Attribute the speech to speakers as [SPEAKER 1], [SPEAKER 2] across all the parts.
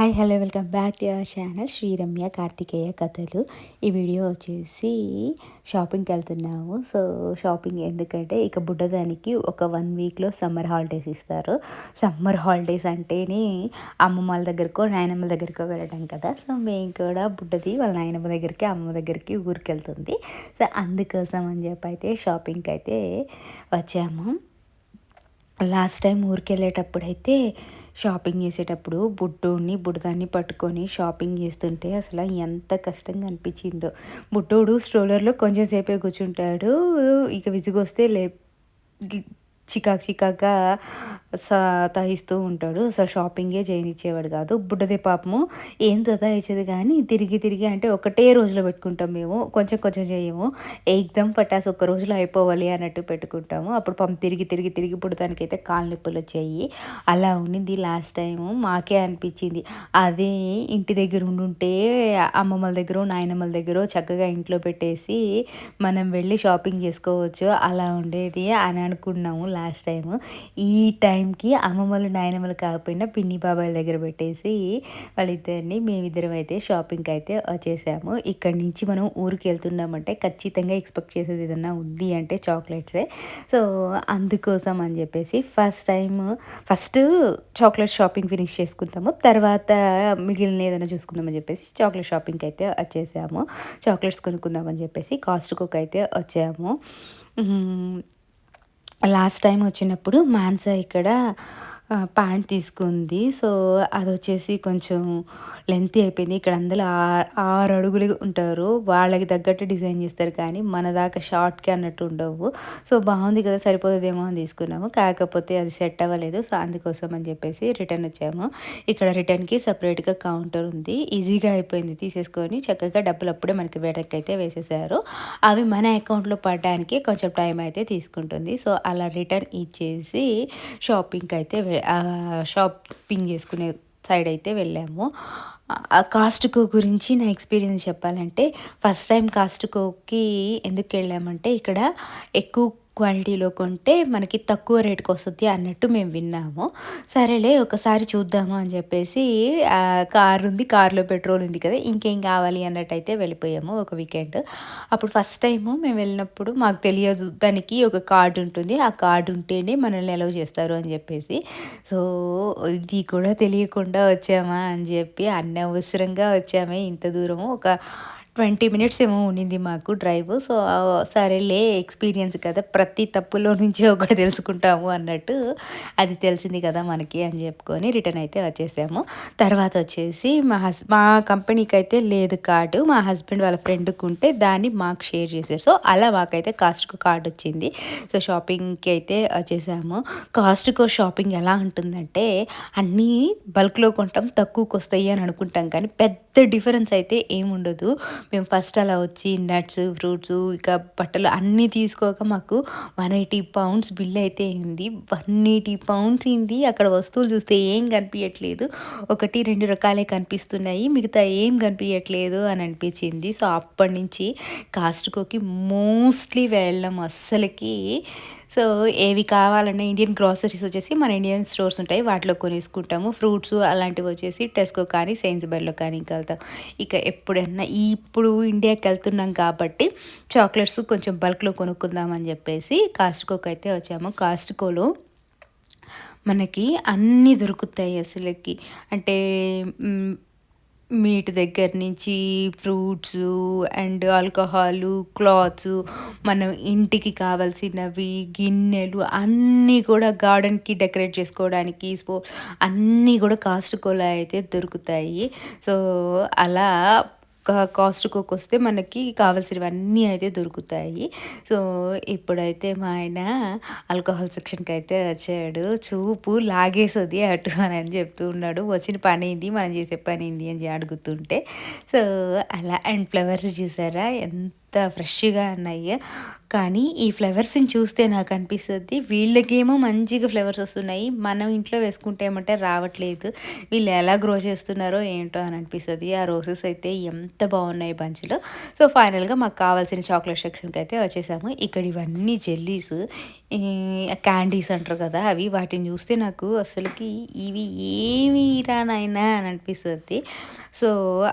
[SPEAKER 1] Hi hello welcome back to our channel Sriramya Karthikeya కథలు ఈ video వచ్చేసి షాపింగ్కి వెళ్తున్నాము. సో షాపింగ్ ఎందుకంటే ఇక బుడ్డదానికి ఒక వన్ వీక్లో సమ్మర్ హాలిడేస్ ఇస్తారు. సమ్మర్ హాలిడేస్ అంటేనే అమ్మమ్మల దగ్గరకో నాయనమ్మ దగ్గరకో వెళ్ళడం కదా. సో మేము కూడా బుడ్డది వాళ్ళ నాయనమ్మ దగ్గరికి అమ్మ దగ్గరికి ఊరికి వెళ్తుంది. సో అందుకోసం అని చెప్పి అయితే షాపింగ్కి అయితే వచ్చాము. లాస్ట్ టైం ఊరికి వెళ్ళేటప్పుడు అయితే షాపింగ్ చేసేటప్పుడు బుడ్డోడిని బుడదాన్ని పట్టుకొని షాపింగ్ చేస్తుంటే అసలు ఎంత కష్టంగా అనిపించిందో. బుడ్డోడు స్ట్రోలర్లో కొంచెం సేపే కూర్చుంటాడు. ఇక విసుగొస్తే లే చికాక్ చికాక్గా సతాయిస్తూ ఉంటాడు. సో షాపింగే చేయనిచ్చేవాడు కాదు. బుడ్డది పాపము. ఏం సతాయించేది కానీ తిరిగి తిరిగి అంటే ఒకటే రోజులో పెట్టుకుంటాం మేము. కొంచెం కొంచెం చేయము. ఎగ్దం పటాస్ ఒక రోజులో అయిపోవాలి అన్నట్టు పెట్టుకుంటాము. అప్పుడు పంప తిరిగి తిరిగి తిరిగి బుడదానికి అయితే కాలు నొప్పులు వచ్చాయి. అలా ఉండింది లాస్ట్ టైము. మాకే అనిపించింది. అదే ఇంటి దగ్గర ఉండుంటే అమ్మమ్మల దగ్గర నాయనమ్మల దగ్గర చక్కగా ఇంట్లో పెట్టేసి మనం వెళ్ళి షాపింగ్ చేసుకోవచ్చు. అలా ఉండేది అని అనుకున్నాము. లాస్ట్ టైం ఈ టైంకి అమ్మమ్మలు నాయనమ్మలు కాకపోయినా పిన్ని బాబాయ్ దగ్గర పెట్టేసి వాళ్ళిద్దరిని మేమిద్దరం అయితే షాపింగ్కి అయితే వచ్చేసాము ఇక్కడ నుంచి మనం ఊరికి వెళ్తున్నామంటే ఖచ్చితంగా ఎక్స్పెక్ట్ చేసేది ఏదన్నా ఉంది అంటే చాక్లెట్సే సో అందుకోసం అని చెప్పేసి first time first chocolate shopping finish చేసుకుంటాము. తర్వాత మిగిలిన ఏదైనా చూసుకుందామని చెప్పేసి చాక్లెట్ షాపింగ్కి అయితే వచ్చేసాము. చాక్లెట్స్ కొనుక్కుందామని చెప్పేసి కాస్ట్కోకి అయితే వచ్చాము. లాస్ట్ టైం వచ్చినప్పుడు మాన్సా ఇక్కడ ప్యాంట్ తీసుకుంది. సో అది వచ్చేసి కొంచెం లెంత్ అయిపోయింది ఇక్కడ అందులో ఆరు అడుగులు ఉంటారు. వాళ్ళకి తగ్గట్టు డిజైన్ చేస్తారు. కానీ మన దాకా షార్ట్కి అన్నట్టు ఉండవు. సో బాగుంది కదా సరిపోతుందేమో అని తీసుకున్నాము. కాకపోతే అది సెట్ అవ్వలేదు. సో అందుకోసం అని చెప్పేసి రిటర్న్ వచ్చాము. ఇక్కడ రిటర్న్కి సపరేట్గా కౌంటర్ ఉంది. ఈజీగా అయిపోయింది తీసేసుకొని చక్కగా డబ్బులు అప్పుడే మనకి వెనక్కి అయితే వేసేసారు. అవి మన అకౌంట్లో పడడానికి కొంచెం టైం అయితే తీసుకుంటుంది. సో అలా రిటర్న్ ఇచ్చేసి షాపింగ్కి అయితే షాపింగ్ చేసుకునే సైడ్ అయితే వెళ్ళాము. కాస్ట్కో గురించి నా ఎక్స్పీరియన్స్ చెప్పాలంటే ఫస్ట్ టైం కాస్ట్కోకి ఎందుకు వెళ్ళామంటే ఇక్కడ ఎక్కువ క్వాలిటీలో కొంటే మనకి తక్కువ రేటుకి వస్తుంది అన్నట్టు మేము విన్నాము. సరేలే ఒకసారి చూద్దాము అని చెప్పేసి కార్ ఉంది కారులో పెట్రోల్ ఉంది కదా ఇంకేం కావాలి అన్నట్టు అయితే వెళ్ళిపోయాము ఒక వీకెండ్. అప్పుడు ఫస్ట్ టైము మేము వెళ్ళినప్పుడు మాకు తెలియదు దానికి ఒక కార్డు ఉంటుంది. ఆ కార్డు ఉంటేనే మనల్ని ఎలవ్ చేస్తారు అని చెప్పేసి. సో ఇది కూడా తెలియకుండా వచ్చామా అని చెప్పి అనవసరంగా వచ్చామే ఇంత దూరము. ఒక ట్వంటీ మినిట్స్ ఏమో ఉండింది మాకు డ్రైవ్. సో సరేలే ఎక్స్పీరియన్స్ కదా ప్రతి తప్పులో నుంచి ఒకటి తెలుసుకుంటాము అన్నట్టు అది తెలిసింది కదా మనకి అని చెప్పుకొని రిటర్న్ అయితే వచ్చేసాము. తర్వాత వచ్చేసి మా హస్ మా కంపెనీకి అయితే లేదు కార్డు. మా హస్బెండ్ వాళ్ళ ఫ్రెండ్కి ఉంటే దాన్ని మాకు షేర్ చేశారు. సో అలా మాకైతే కాస్ట్కో కార్డు వచ్చింది. సో షాపింగ్కి అయితే వచ్చేసాము. కాస్ట్కో షాపింగ్ ఎలా ఉంటుందంటే అన్నీ బల్క్లో కొంటాం తక్కువకి వస్తాయి అని అనుకుంటాం. కానీ పెద్ద డిఫరెన్స్ అయితే ఏముండదు. మేము ఫస్ట్ అలా వచ్చి నట్స్ ఫ్రూట్స్ ఇక బట్టలు అన్నీ తీసుకోక మాకు వన్ ఎయిటీ పౌండ్స్ బిల్ అయితే అయింది. వన్ ఎయిటీ పౌండ్స్ అయింది. అక్కడ వస్తువులు చూస్తే ఏం కనిపించట్లేదు ఒకటి రెండు రకాలే కనిపిస్తున్నాయి. మిగతా ఏం కనిపించట్లేదు అని అనిపించింది. సో అప్పటి నుంచి కాస్ట్కోకి మోస్ట్లీ వెళ్ళడం అస్సలకి సో ఏవి కావాలన్నా ఇండియన్ గ్రాసరీస్ వచ్చేసి మన ఇండియన్ స్టోర్స్ ఉంటాయి. వాటిలో కొనేసుకుంటాము. ఫ్రూట్స్ అలాంటివి వచ్చేసి టెస్కో కానీ బెల్లో కానీ ఇంకా వెళ్తాం. ఇక ఎప్పుడైనా ఇప్పుడు ఇండియాకి వెళ్తున్నాం కాబట్టి చాక్లెట్స్ కొంచెం బల్క్లో కొనుక్కుందామని చెప్పేసి కాస్ట్కోకి అయితే వచ్చాము. కాస్ట్కోలో మనకి అన్నీ దొరుకుతాయి అసలుకి. అంటే మీట్ దగ్గర నుంచి ఫ్రూట్స్ అండ్ ఆల్కహాలు క్లాత్స్ మనం ఇంటికి కావాల్సినవి గిన్నెలు అన్నీ కూడా గార్డెన్కి డెకరేట్ చేసుకోవడానికి స్పో అన్నీ కూడా కాస్ట్ కోలా అయితే దొరుకుతాయి. సో అలా కాస్ట్కోకి వస్తే మనకి కావాల్సినవన్నీ అయితే దొరుకుతాయి. సో ఇప్పుడైతే మా ఆయన ఆల్కహాల్ సెక్షన్కి అయితే వచ్చాడు. చూపు లాగేసది అటు అని చెప్తూ ఉన్నాడు. వచ్చిన పని ఏంది? మనం చేసే పని ఏంది? అని అడుగుతుంటే. సో అలా అండ్ ఫ్లవర్స్ చూసారా? ఎంత ఫ్రెష్‌గా ఉన్నాయి. కానీ ఈ ఫ్లవర్స్‌ని చూస్తే నాకు అనిపిస్తుంది వీళ్ళకేమో మంచిగా ఫ్లవర్స్ వస్తున్నాయి. మనం ఇంట్లో వేసుకుంటే ఏమంటే రావట్లేదు. వీళ్ళు ఎలా గ్రో చేస్తున్నారో ఏంటో అని అనిపిస్తుంది ఆ రోసెస్ అయితే ఎంత బాగున్నాయి బంచ్‌లో. సో, ఫైనల్‌గా మాకు కావాల్సిన చాక్లెట్ సెక్షన్‌కి అయితే వచ్చేసాము. ఇక్కడ ఇవన్నీ జెల్లీస్ క్యాండీస్ అంటారు కదా! అవి వాటిని చూస్తే నాకు అసలుకి ఇవి ఏమి రానైనా అని అనిపిస్తుంది సో,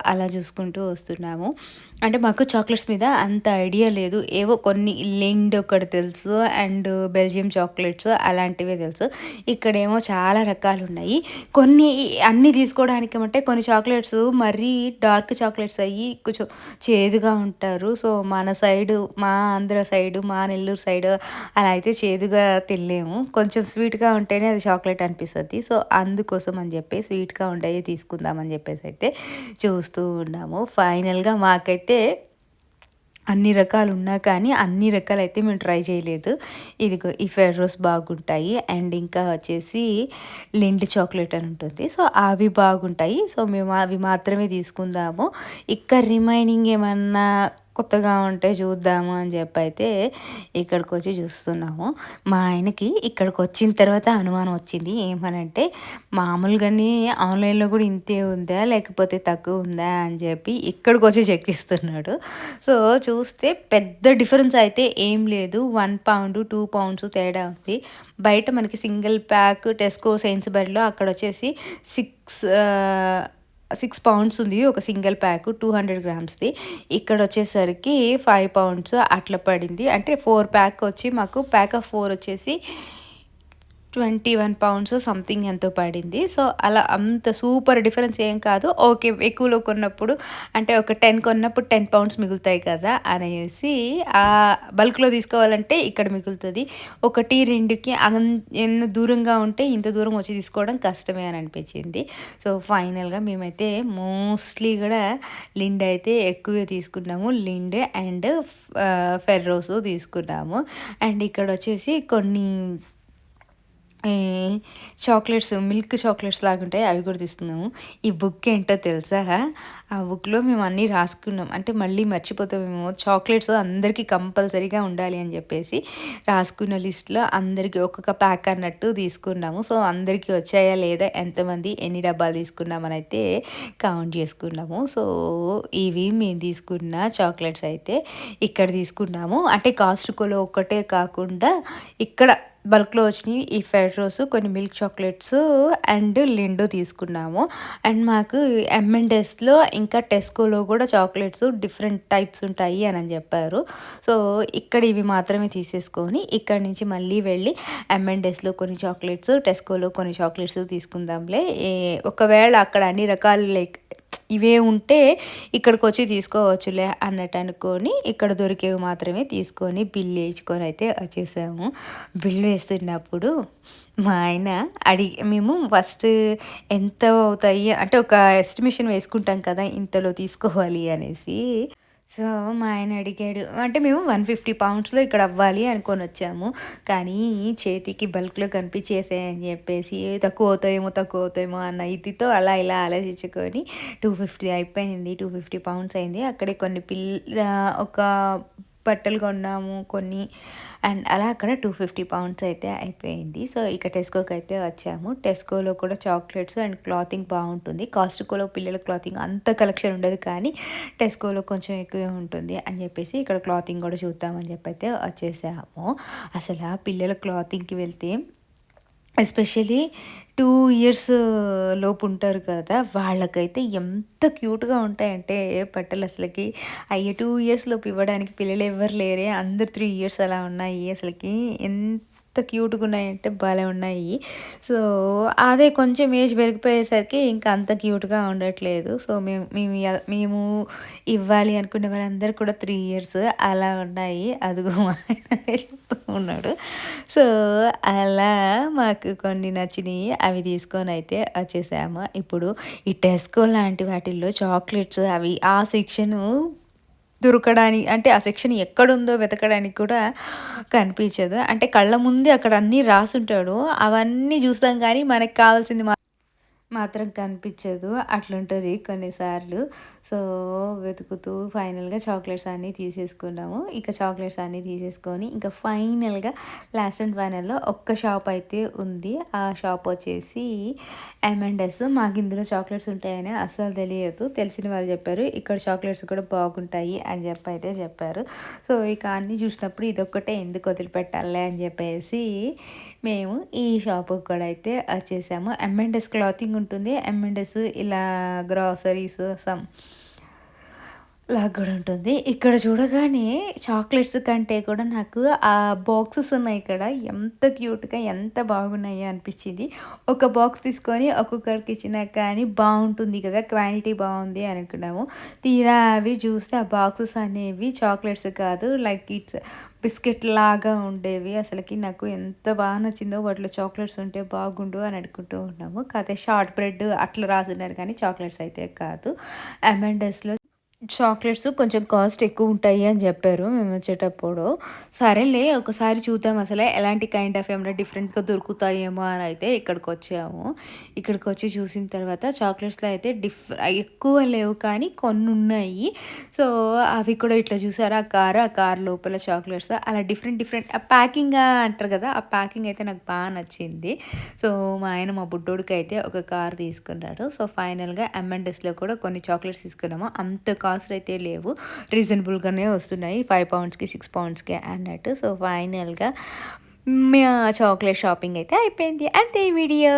[SPEAKER 1] అలా చూసుకుంటూ వస్తున్నాము. అంటే మాకు చాక్లెట్స్ మీద అంత ఐడియా లేదు. ఏవో కొన్ని లిండ్ ఒకటి తెలుసు. అండ్ బెల్జియం చాక్లెట్స్ అలాంటివే తెలుసు. ఇక్కడేమో చాలా రకాలు ఉన్నాయి కొన్ని అన్నీ తీసుకోవడానికి అంటే కొన్ని చాక్లెట్స్ మరీ డార్క్ చాక్లెట్స్ అయ్యి కొంచెం చేదుగా ఉంటారు. సో, మన సైడు మా ఆంధ్ర సైడు, మా నెల్లూరు సైడు అలా అయితే చేదుగా తినలేము. కొంచెం స్వీట్‌గా ఉంటేనే అది చాక్లెట్ అనిపిస్తుంది సో, అందుకోసం అని చెప్పి స్వీట్‌గా ఉండేవి తీసుకుందామని చెప్పేసి అయితే చూస్తూ ఉన్నాము. ఫైనల్‌గా మాకైతే అయితే అన్ని రకాలు ఉన్నా కానీ అన్ని రకాలైతే మేము ట్రై చేయలేదు. ఇదిగో ఈ ఫెర్రోస్ బాగుంటాయి. అండ్ ఇంకా వచ్చేసి లిండ్ చాక్లెట్ అని ఉంటుంది. సో, అవి బాగుంటాయి. సో, మేము అవి మాత్రమే తీసుకుందాము. ఇక రిమైనింగ్ ఏమన్నా కొత్తగా ఉంటే చూద్దాము అని చెప్పైతే ఇక్కడికొచ్చి చూస్తున్నాము. మా ఆయనకి ఇక్కడికి వచ్చిన తర్వాత అనుమానం వచ్చింది. ఏమనంటే మామూలుగానే ఆన్‌లైన్‌లో కూడా ఇంతే ఉందా? లేకపోతే తక్కువ ఉందా? అని చెప్పి ఇక్కడికి వచ్చి చెక్ చేస్తున్నాడు. సో, చూస్తే పెద్ద డిఫరెన్స్ అయితే ఏం లేదు. వన్ పౌండ్, టూ పౌండ్స్ తేడా ఉంది. బయట మనకి సింగిల్ ప్యాక్ టెస్కో, సెయిన్స్‌బరీలో అక్కడొచ్చేసి 6 ఆహ్, సిక్స్ పౌండ్స్ ఉంది ఒక సింగిల్ ప్యాక్ 200 గ్రామ్స్‌ది. ఇక్కడ వచ్చేసరికి ఫైవ్ పౌండ్స్ అట్లా పడింది. అంటే ఫోర్ ప్యాక్ వచ్చి మాకు ప్యాక్ ఆఫ్ ఫోర్ వచ్చేసి 21 పౌండ్స్ సంథింగ్ ఎంతో పడింది. సో, అలా అంత సూపర్ డిఫరెన్స్ ఏం కాదు. ఓకే. ఎక్కువలో కొన్నప్పుడు అంటే ఒక 10 కొన్నప్పుడు 10 పౌండ్స్ మిగులుతాయి కదా! అనేసి ఆ బల్క్‌లో తీసుకోవాలంటే ఇక్కడ మిగులుతుంది ఒకటి, రెండుకి అన్ దూరంగా ఉంటే ఇంత దూరం వచ్చి తీసుకోవడం కష్టమే అని అనిపించింది. సో, ఫైనల్‌గా మేమైతే మోస్ట్‌లీ కూడా లిండ్ అయితే ఎక్కువే తీసుకున్నాము. లిండ్ అండ్ ఫెర్రోస్ తీసుకున్నాము. అండ్ ఇక్కడ వచ్చేసి కొన్ని చాక్లెట్స్ మిల్క్ చాక్లెట్స్ లాగుంటాయి. అవి కూడా తీసుకున్నాము. ఈ బుక్ ఏంటో తెలుసా? ఆ బుక్‌లో మేము అన్నీ రాసుకున్నాం. అంటే మళ్ళీ మర్చిపోతామేమో చాక్లెట్స్ అందరికీ కంపల్సరీగా ఉండాలి అని చెప్పేసి రాసుకున్న లిస్ట్‌లో అందరికీ ఒక్కొక్క ప్యాక్ అన్నట్టు తీసుకున్నాము. సో, అందరికీ వచ్చాయా లేదా? ఎంతమంది ఎన్ని డబ్బాలు తీసుకున్నామనైతే కౌంట్ చేసుకున్నాము. సో, ఇవి మేము తీసుకున్న చాక్లెట్స్ అయితే ఇక్కడ తీసుకున్నాము. అంటే కాస్ట్‌కోలో ఒక్కటే కాకుండా ఇక్కడ బల్క్‌లో వచ్చినాయి ఈ రోస్ కొన్ని మిల్క్ చాక్లెట్స్ అండ్ లిండు తీసుకున్నాము. అండ్ మాకు ఎమ్ ఇంకా టెస్కోలో కూడా చాక్లెట్స్ డిఫరెంట్ టైప్స్ ఉంటాయి అని చెప్పారు. సో, ఇక్కడ ఇవి మాత్రమే తీసేసుకొని ఇక్కడ నుంచి మళ్ళీ వెళ్ళి ఎమ్ కొన్ని చాక్లెట్స్, టెస్కోలో కొన్ని చాక్లెట్స్ తీసుకుందాంలే. ఒకవేళ అక్కడ అన్ని రకాలు లైక్ ఇవే ఉంటే ఇక్కడికి వచ్చి తీసుకోవచ్చులే అన్నట్టు అనుకోని ఇక్కడ దొరికేవి మాత్రమే తీసుకొని బిల్ వేసుకొని అయితే వచ్చేసాము. బిల్ వేస్తున్నప్పుడు మా ఆయన అడిగి మేము ఫస్ట్ ఎంత అవుతాయి అంటే ఒక ఎస్టిమేషన్ వేసుకుంటాం కదా! ఇంతలో తీసుకోవాలి అనేసి. సో, మా ఆయన అడిగాడు. అంటే మేము 150 పౌండ్స్‌లో ఇక్కడ అవ్వాలి అనుకొని వచ్చాము కానీ చేతికి బల్క్‌లో కనిపించేసాయని చెప్పేసి తక్కువ అవుతాయేమో, తక్కువ అవుతాయేమో అన్న ఇదితో అలా ఇలా ఆలోచించుకొని 250 అయిపోయింది. 250 పౌండ్స్ అయింది. అక్కడే కొన్ని పిల్ల ఒక బట్టలు కొన్నాము కొన్ని. అండ్ అలా అక్కడ 250 పౌండ్స్ అయితే అయిపోయింది. సో, ఇక అయితే వచ్చాము. టెస్కోలో కూడా చాక్లెట్స్ అండ్ క్లాతింగ్ బాగుంటుంది కాస్ట్‌కోలో పిల్లల క్లాతింగ్ అంత కలెక్షన్ ఉండదు కానీ టెస్కోలో కొంచెం ఎక్కువే ఉంటుంది అని చెప్పేసి ఇక్కడ క్లాతింగ్ కూడా చూద్దామని చెప్పి అయితే వచ్చేసాము. అసల పిల్లల క్లాతింగ్‌కి వెళ్తే ఎస్పెషల్లీ టూ ఇయర్స్ లోపు ఉంటారు కదా! వాళ్ళకైతే ఎంత క్యూట్‌గా ఉంటాయంటే బట్టలు అసలకి అయ్యే టూ ఇయర్స్ లోపు ఇవ్వడానికి పిల్లలు ఎవరు లేరే. అందరు త్రీ ఇయర్స్ అలా ఉన్నాయి. అసలకి ఎంత క్యూట్‌గా ఉన్నాయంటే భలే ఉన్నాయి. సో, అదే కొంచెం ఏజ్ పెరిగిపోయేసరికి ఇంకా అంత క్యూట్‌గా ఉండట్లేదు. సో, మేము మేము మేము ఇవ్వాలి అనుకునే వాళ్ళందరూ కూడా త్రీ ఇయర్స్ అలా ఉన్నాయి. అదిగో మా చెప్తూ ఉన్నాడు. సో, అలా మాకు కొన్ని నచ్చినవి అవి తీసుకొని అయితే వచ్చేసాము. ఇప్పుడు ఈ టెస్కో లాంటి వాటిల్లో చాక్లెట్స్ అవి ఆ సెక్షను దొరకడానికి అంటే ఆ సెక్షన్ ఎక్కడుందో వెతకడానికి కూడా కనిపించదు. అంటే కళ్ళ ముందే అక్కడ అన్నీ రాసుంటాడు. అవన్నీ చూస్తాం కానీ మనకు కావాల్సింది మాత్రం కనిపించదు. అట్లుంటుంది కొన్నిసార్లు. సో వెతుకుతూ ఫైనల్గా చాక్లెట్స్ అన్నీ తీసేసుకున్నాము. ఇక చాక్లెట్స్ అన్నీ తీసేసుకొని ఇంకా ఫైనల్గా లాస్ట్ అండ్ ఫైనల్లో ఒక్క షాప్ అయితే ఉంది. ఆ షాప్ వచ్చేసి ఎమండస్ మాకు ఇందులో చాక్లెట్స్ ఉంటాయని అస్సలు తెలియదు. తెలిసిన వాళ్ళు చెప్పారు ఇక్కడ చాక్లెట్స్ కూడా బాగుంటాయి అని చెప్పి అయితే చెప్పారు. సో ఇక అన్నీ చూసినప్పుడు ఇదొక్కటే ఎందుకు వదిలిపెట్టాలి అని చెప్పేసి మేము ఈ షాప్కి కూడా అయితే వచ్చేసాము ఎంఎండెస్ క్లాతింగ్ ఉంటుంది. ఎంఎండెస్ ఇలా గ్రాసరీస్ సమ్ లాగా కూడా ఉంటుంది. ఇక్కడ చూడగానే చాక్లెట్స్ కంటే కూడా నాకు ఆ బాక్సెస్ ఉన్నాయి ఇక్కడ. ఎంత క్యూట్గా ఎంత బాగున్నాయి అనిపించింది. ఒక బాక్స్ తీసుకొని ఒక్కొక్కరికి ఇచ్చినా కానీ బాగుంటుంది కదా క్వాంటిటీ బాగుంది అనుకున్నాము. తీరా అవి చూస్తే ఆ బాక్సెస్ అనేవి చాక్లెట్స్ కాదు లైక్ ఇట్స్ బిస్కెట్ లాగా ఉండేవి. అసలుకి నాకు ఎంత బాగా నచ్చిందో వాటిలో చాక్లెట్స్ ఉంటే బాగుండు అని అనుకుంటూ ఉన్నాము. కాకపోతే షార్ట్ బ్రెడ్ అట్లా రాసినారు కానీ చాక్లెట్స్ అయితే కాదు. అమెండస్లో చాక్లెట్స్ కొంచెం కాస్ట్ ఎక్కువ ఉంటాయి అని చెప్పారు మేము వచ్చేటప్పుడు. సరేలే ఒకసారి చూద్దాం అసలు ఎలాంటి కైండ్ ఆఫ్ ఏమైనా డిఫరెంట్గా దొరుకుతాయేమో అని అయితే ఇక్కడికి వచ్చాము ఇక్కడికి వచ్చి చూసిన తర్వాత చాక్లెట్స్లో అయితే డిఫ్ ఎక్కువ లేవు కానీ కొన్ని ఉన్నాయి సో అవి కూడా ఇట్లా చూసారు? ఆ కార్? ఆ కార్ లోపల చాక్లెట్స్. అలా డిఫరెంట్ డిఫరెంట్ ఆ ప్యాకింగ్ అంటారు కదా ఆ ప్యాకింగ్ అయితే నాకు బాగా నచ్చింది. సో మా ఆయన మా బుడ్డోడికి అయితే ఒక కార్ తీసుకున్నాడు. సో ఫైనల్గా ఎంఎన్డెస్లో కూడా కొన్ని చాక్లెట్స్ తీసుకున్నాము. అంత కాస్ట్ అయితే లేవు. రీజనబుల్గానే వస్తున్నాయి. ఫైవ్ పౌండ్స్కి సిక్స్ పౌండ్స్కి అన్నట్టు సో ఫైనల్గా చాక్లెట్ షాపింగ్ అయితే అయిపోయింది. అంతే వీడియో.